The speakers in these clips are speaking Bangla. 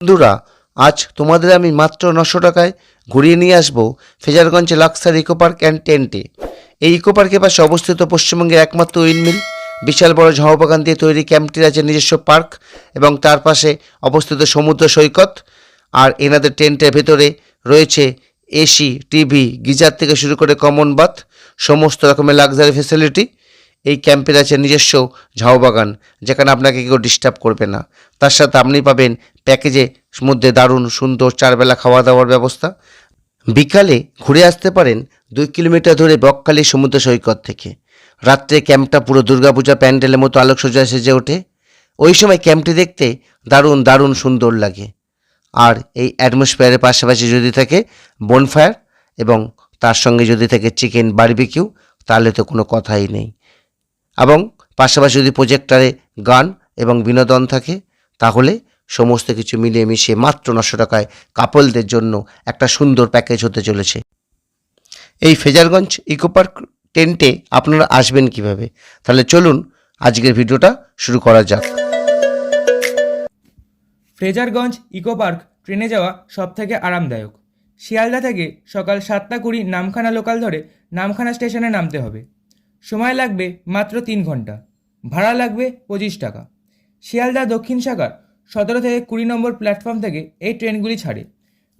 বন্ধুরা, আজ তোমাদের আমি মাত্র নশো টাকায় ঘুরিয়ে নিয়ে আসব ফেজারগঞ্জে লাক্সার ইকো পার্ক অ্যান্ড টেন্টে। এই ইকো পার্কের পাশে অবস্থিত পশ্চিমবঙ্গের একমাত্র উইন্ডমিল বিশাল বড় ঝাউবাগান দিয়ে তৈরি ক্যাম্পটির আছে নিজস্ব পার্ক এবং তার পাশে অবস্থিত সমুদ্র সৈকত আর এনাদের টেন্টের ভেতরে রয়েছে এসি, টিভি, গিজার থেকে শুরু করে কমন বাথ, সমস্ত রকমের লাক্সারি ফেসিলিটি। এই ক্যাম্পের আছে নিজস্ব ঝাউবাগান যেখানে আপনাকে কেউ ডিস্টার্ব করবে না। তার সাথে আপনি পাবেন প্যাকেজে মধ্যে দারুণ, সুন্দর চারবেলা খাওয়া দাওয়ার ব্যবস্থা। বিকালে ঘুরে আসতে পারেন দুই কিলোমিটার ধরে বকখালি সমুদ্র সৈকত থেকে। রাত্রে ক্যাম্পটা পুরো দুর্গাপূজা প্যান্ডেলের মতো আলোকসজ্জা সেজে ওঠে। ওই সময় ক্যাম্পটি দেখতে দারুণ দারুণ সুন্দর লাগে। আর এই অ্যাটমসফিয়ারের পাশাপাশি যদি থাকে বনফায়ার এবং তার সঙ্গে যদি থাকে চিকেন বারবিকিউ তাহলে তো কোনো কথাই নেই। এবং পাশাপাশি যদি প্রজেক্টারে গান এবং বিনোদন থাকে, তাহলে সমস্ত কিছু মিলিয়ে মিশিয়ে মাত্র নশো টাকায় কাপলদের জন্য একটা সুন্দর প্যাকেজ হতে চলেছে। এই ফেজারগঞ্জ ইকো পার্ক টেন্টে আপনারা আসবেন কীভাবে? তাহলে চলুন আজকের ভিডিওটা শুরু করা যাক। ফ্রেজারগঞ্জ ইকো পার্ক ট্রেনে যাওয়া সব থেকে আরামদায়ক। শিয়ালদা থেকে সকাল সাতটা কুড়ি নামখানা লোকাল ধরে নামখানা স্টেশনে নামতে হবে। সময় লাগবে মাত্র তিন ঘণ্টা, ভাড়া লাগবে পঁচিশ টাকা। শিয়ালদা দক্ষিণ শাখার সতেরো থেকে কুড়ি নম্বর প্ল্যাটফর্ম থেকে এই ট্রেনগুলি ছাড়ে।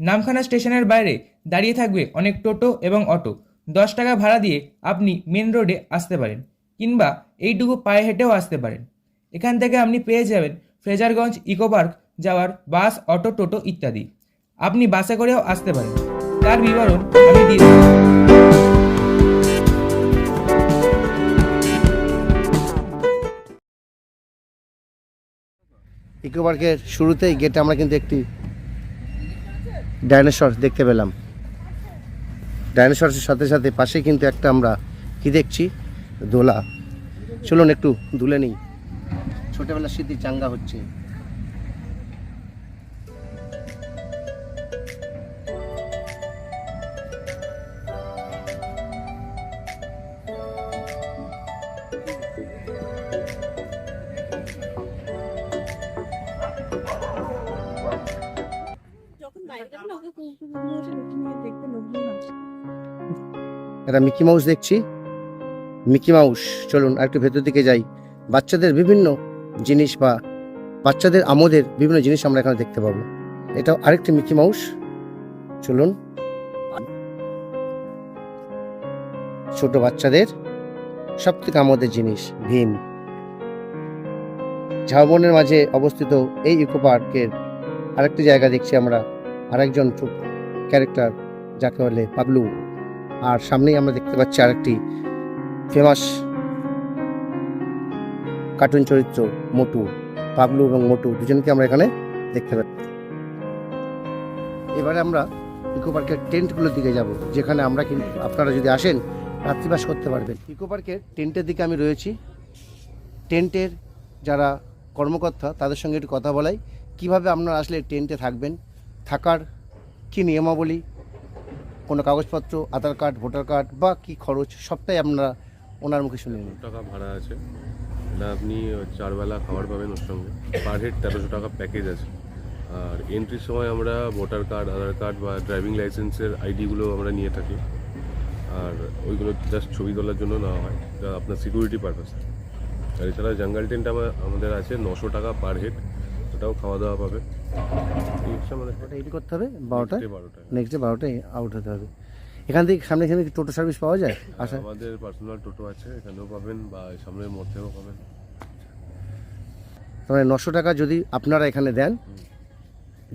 নামখানা স্টেশনের বাইরে দাঁড়িয়ে থাকবে অনেক টোটো এবং অটো। দশ টাকা ভাড়া দিয়ে আপনি মেন রোডে আসতে পারেন কিংবা এইটুকু পায়ে হেঁটেও আসতে পারেন। এখান থেকে আপনি পেয়ে যাবেন ফ্রেজারগঞ্জ ইকো পার্ক যাওয়ার বাস, অটো, টোটো ইত্যাদি। আপনি বাসে করেও আসতে পারেন। তার বিবরণ আমি দিয়ে ইকো পার্কের শুরুতেই গেটে আমরা কিন্তু একটি ডাইনোসর দেখতে পেলাম। ডাইনোসরের সাথে সাথে পাশে কিন্তু একটা আমরা কি দেখছি? দোলা। চলুন একটু দুলে নিই। ছোটবেলার স্মৃতি চাঙ্গা হচ্ছে। একটা মিকি মাউস দেখছি। মিকি মাউস, চলুন আর একটু ভেতর দিকে যাই। বাচ্চাদের বিভিন্ন জিনিস বা বাচ্চাদের আমোদের বিভিন্ন জিনিস আমরা এখানে দেখতে পাবো। এটা আরেকটি মিকি মাউস। চলুন। ছোট বাচ্চাদের সব থেকে আমাদের জিনিস, ভীম। ঝাউবনের মাঝে অবস্থিত এই ইকো পার্কের আরেকটি জায়গা দেখছি আমরা। আরেকজন ক্যারেক্টার, যাকে বলে পাগলু আর সামনেই আমরা দেখতে পাচ্ছি আরেকটি ফেমাস কার্টুন চরিত্র, মোটু পাবলু এবং মোটু। দুজনকে আমরা এখানে দেখতে পাচ্ছি। এবারে আমরা ইকো পার্কের টেন্টগুলোর দিকে যাব, যেখানে আমরা কিন্তু, আপনারা যদি আসেন, রাত্রিবাস করতে পারবেন। ইকো পার্কের টেন্টের দিকে আমি রয়েছি। টেন্টের যারা কর্মকর্তা, তাদের সঙ্গে একটু কথা বলাই। কীভাবে আপনারা আসলে টেন্টে থাকবেন, থাকার কি নিয়মাবলী কোনো কাগজপত্র, আধার কার্ড, ভোটার কার্ড বা কি খরচ, সবটাই আপনারা ওনার মুখে শুনে নিন। টাকা ভাড়া আছে। এটা আপনি চারবেলা খাবার পাবেন ওর সঙ্গে। পার হেড তেরোশো টাকা প্যাকেজ আছে। আর এন্ট্রির সময় আমরা ভোটার কার্ড, আধার কার্ড বা ড্রাইভিং লাইসেন্সের আইডিগুলো আমরা নিয়ে থাকি। আর ওইগুলো জাস্ট ছবি তোলার জন্য নেওয়া হয় আপনার সিকিউরিটি পারপাস আর এছাড়া জঙ্গল টেন্ট আমাদের আছে, নশো টাকা পার হেড ওটাও খাওয়া দাওয়া পাবে। ওটা করতে হবে বারোটায় নেক্সট ডে বারোটায় আউট হতে হবে। এখান থেকে সামনে এখানে টোটো সার্ভিস পাওয়া যায়? আশা আমাদের পার্সোনাল টোটো আছে এখানেও পাবেন বা সামনের মধ্যেও পাবেন। মানে নশো টাকা যদি আপনারা এখানে দেন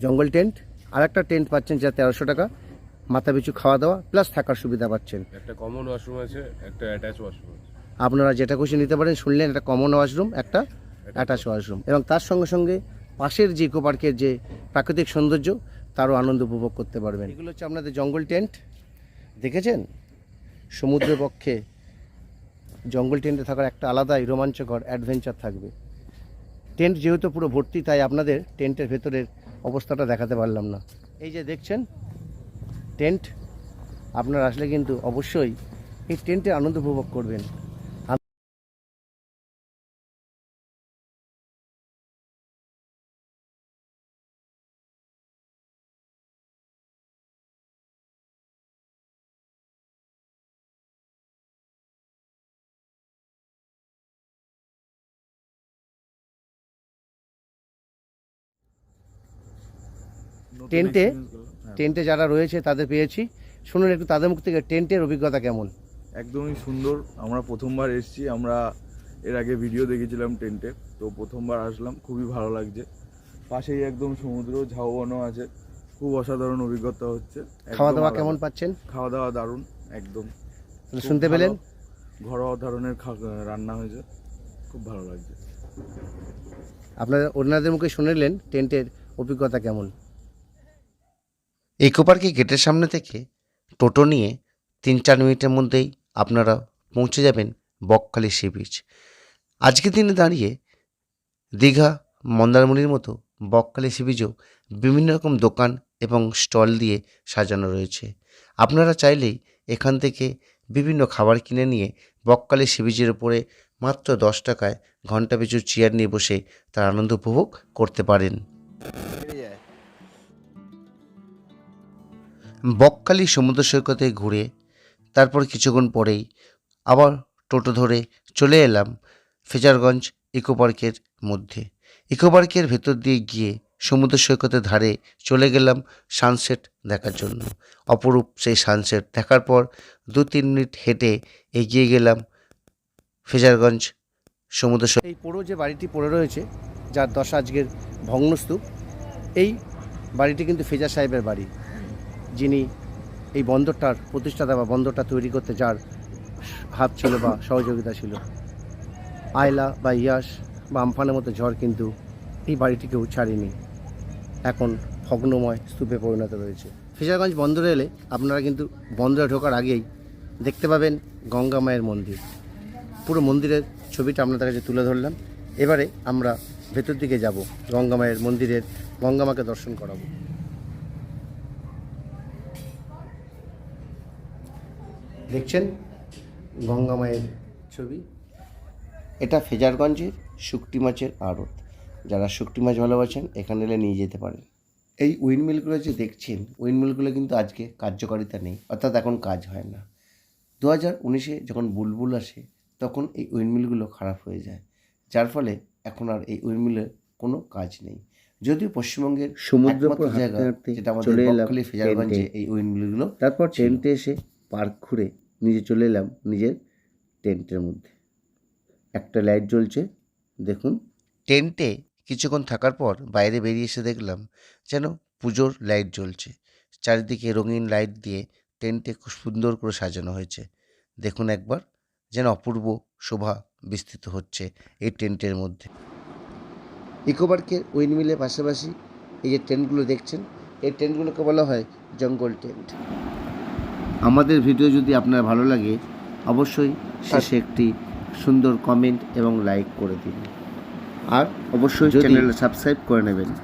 জঙ্গল টেন্ট আর একটা টেন্ট পাচ্ছেন যা তেরোশো টাকা মাথা পিছু খাওয়া দাওয়া প্লাস থাকার সুবিধা পাচ্ছেন। একটা কমন ওয়াশরুম আছে একটা অ্যাটাচ ওয়াশরুম আছে। আপনারা যেটা খুশি নিতে পারেন শুনলেন একটা কমন ওয়াশরুম একটা অ্যাটাচ ওয়াশরুম এবং তার সঙ্গে সঙ্গে পাশের যে ইকো পার্কের যে প্রাকৃতিক সৌন্দর্য, তারও আনন্দ উপভোগ করতে পারবেন। এগুলো হচ্ছে আপনাদের জঙ্গল টেন্ট। দেখেছেন? সমুদ্রের পক্ষে জঙ্গল টেন্টে থাকার একটা আলাদাই রোমাঞ্চকর অ্যাডভেঞ্চার থাকবে। টেন্ট যেহেতু পুরো ভর্তি, তাই আপনাদের টেন্টের ভেতরের অবস্থাটা দেখাতে পারলাম না। এই যে দেখছেন? টেন্ট, আপনারা আসলে কিন্তু অবশ্যই এই টেন্টে আনন্দ উপভোগ করবেন। টেন্টে হ্যাঁ, টেন্টে যারা রয়েছে তাদের পেয়েছি। শুনুন একটু তাদের মুখ থেকে টেন্টের অভিজ্ঞতা কেমন? একদমই সুন্দর। আমরা প্রথমবার এসেছি আমরা এর আগে ভিডিও দেখেছিলাম টেন্টে তো প্রথমবার আসলাম খুবই ভালো লাগছে। পাশেই একদম সমুদ্র ঝাউবনও আছে খুব অসাধারণ অভিজ্ঞতা হচ্ছে খাওয়া দাওয়া কেমন পাচ্ছেন? খাওয়া দাওয়া দারুণ একদম। শুনতে পেলেন? ঘরোয়া ধরনের রান্না হয়েছে খুব ভালো লাগছে। আপনারা ওনাদের মুখে শুনলেন টেন্টের অভিজ্ঞতা কেমন? ইকো পার্কে গেটের সামনে থেকে টোটো নিয়ে তিন চার মিনিটের মধ্যেই আপনারা পৌঁছে যাবেন বকখালি সি বিচ। আজকের দিনে দাঁড়িয়ে দীঘা, মন্দারমণির মতো বকখালি সি বিচও বিভিন্ন রকম দোকান এবং স্টল দিয়ে সাজানো রয়েছে। আপনারা চাইলেই এখান থেকে বিভিন্ন খাবার কিনে নিয়ে বকখালি সি বিচের উপরে মাত্র দশ টাকায় ঘণ্টা পিছু চেয়ার নিয়ে বসে তার আনন্দ উপভোগ করতে পারেন। বকখালি সমুদ্র সৈকতে ঘুরে তারপর কিছুক্ষণ পরেই আবার টোটো ধরে চলে এলাম ফেজারগঞ্জ ইকো পার্কের মধ্যে। ইকো পার্কের ভেতর দিয়ে গিয়ে সমুদ্র সৈকতের ধারে চলে গেলাম সানসেট দেখার জন্য। অপরূপ সেই সানসেট দেখার পর দু তিন মিনিট হেঁটে এগিয়ে গেলাম ফেজারগঞ্জ সমুদ্র এই পুরো যে বাড়িটি পড়ে রয়েছে, যার দশা আজকের ভগ্নস্তূপ, এই বাড়িটি কিন্তু ফেজার সাহেবের বাড়ি। যিনি এই বন্দরটার প্রতিষ্ঠাতা বা বন্দরটা তৈরি করতে যার হাত ছিল বা সহযোগিতা ছিল। আয়লা বা ইয়াস বা আমফানের মতো ঝড় কিন্তু এই বাড়িটিকেও ছাড়েনি এখন ভগ্নময় স্তূপে পরিণত রয়েছে ফিজারগঞ্জ বন্দরে এলে আপনারা কিন্তু বন্দরে ঢোকার আগেই দেখতে পাবেন গঙ্গা মায়ের মন্দির। পুরো মন্দিরের ছবিটা আপনাদের কাছে তুলে ধরলাম। এবারে আমরা ভেতর দিকে যাব, গঙ্গা মায়ের মন্দিরের গঙ্গা মাকে দর্শন করাবো। দেখছেন গঙ্গা মায়ের ছবি। এটা ফেজারগঞ্জের শুকটি মাছের আড়ত। যারা শুকটি মাছ ভালোবাসেন এখানে এলে নিয়ে যেতে পারেন। এই উইন্ডমিলগুলো যে দেখছেন উইন্ডমিলগুলো কিন্তু আজকে কার্যকারিতা নেই অর্থাৎ এখন কাজ হয় না। দু হাজার উনিশে যখন বুলবুল আসে তখন এই উইন্ডমিলগুলো খারাপ হয়ে যায়। যার ফলে এখন আর এই উইন্ডমিলের কোনো কাজ নেই। যদিও পশ্চিমবঙ্গের সমুদ্র জায়গা যেটা আমাদের ফেজারগঞ্জে। এই উইন্ডমিলগুলো তারপর। টেন্টে এসে পার্ক ঘুরে নিজে চলে এলাম নিজের টেন্টের মধ্যে। একটা লাইট জ্বলছে, দেখুন। টেন্টে কিছুক্ষণ থাকার পর বাইরে বেরিয়ে এসে দেখলাম যেন পুজোর লাইট জ্বলছে। চারিদিকে রঙিন লাইট দিয়ে টেন্টে খুব সুন্দর করে সাজানো হয়েছে। দেখুন একবার যেন অপূর্ব শোভা বিস্তৃত হচ্ছে এই টেন্টের মধ্যে। ইকো পার্কের উইন্ডমিলের পাশাপাশি এই যে টেন্টগুলো দেখছেন, এই টেন্টগুলোকে বলা হয় জঙ্গল টেন্ট। আমাদের ভিডিও যদি আপনার ভালো লাগে অবশ্যই শেষে একটি সুন্দর কমেন্ট এবং লাইক করে দিন। আর অবশ্যই চ্যানেলটা চ্যানেল সাবস্ক্রাইব করে নেবেন।